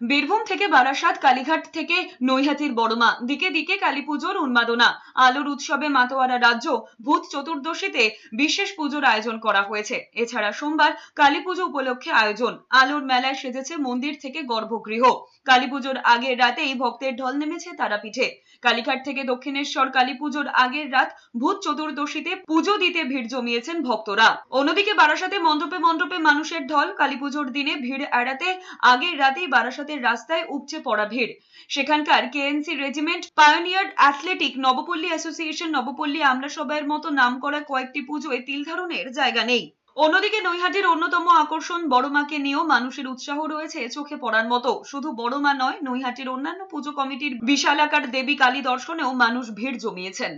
বীরভূম থেকে বারাসাত, কালীঘাট থেকে নৈহাটির বড়মা। দিকে দিকে কালী পুজোর উন্মাদনা। আলোর উৎসবে মাতোয়ারা রাজ্য ভূত চতুর্দশীতে বিশেষ পুজোর আয়োজন করা হয়েছে। এছাড়া সোমবার কালী পুজো উপলক্ষে আয়োজন। আলোর মেলায় সেজেছে মন্দির থেকে গর্ভগৃহ। কালী পুজোর আগের রাতেই ভক্তের ঢল নেমেছে তারাপীঠে। কালীঘাট থেকে দক্ষিণেশ্বর কালী পুজোর আগের রাত ভূত চতুর্দশীতে পুজো দিতে ভিড় জমিয়েছেন ভক্তরা। অন্যদিকে বারাসাতে মণ্ডপে মণ্ডপে মানুষের ঢল। কালী পুজোর দিনে ভিড় এড়াতে আগের রাতেই বারাসাতের রাস্তায় উপচে পড়া ভিড়। সেখানকার KNC regiment pioneer athletic Nabapalli association Nabapalli আমলা সবাইয়ের মতো নাম করা কয়েকটি পুজোয় তিল ধারণের জায়গা নেই। অন্যদিকে নৈহাটির অন্যতম আকর্ষণ বড়মাকে নিয়েও মানুষের উৎসাহ রয়েছে চোখে পড়ার মতো। শুধু বড়মা নয়, নৈহাটির অন্যান্য পুজো কমিটির বিশালাকার দেবী কালী দর্শনেও মানুষ ভিড় জমিয়েছেন।